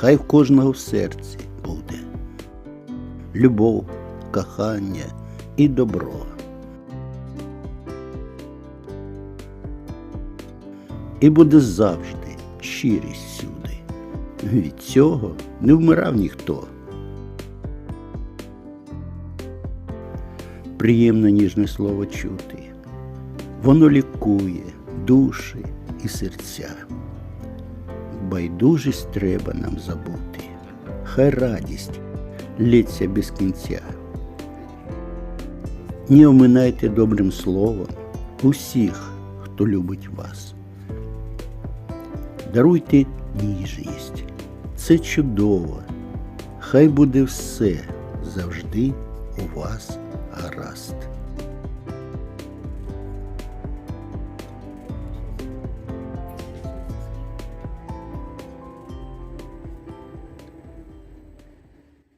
хай в кожного в серці буде. Любов, кохання і добро. І буде завжди щирість всюди. Від цього не вмирав ніхто. Приємно ніжне слово чути. Воно лікує душі і серця. Байдужість треба нам забути. Хай радість лється без кінця. Не оминайте добрим словом усіх, хто любить вас. Даруйте ніжність, це чудово. Хай буде все завжди у вас гаразд.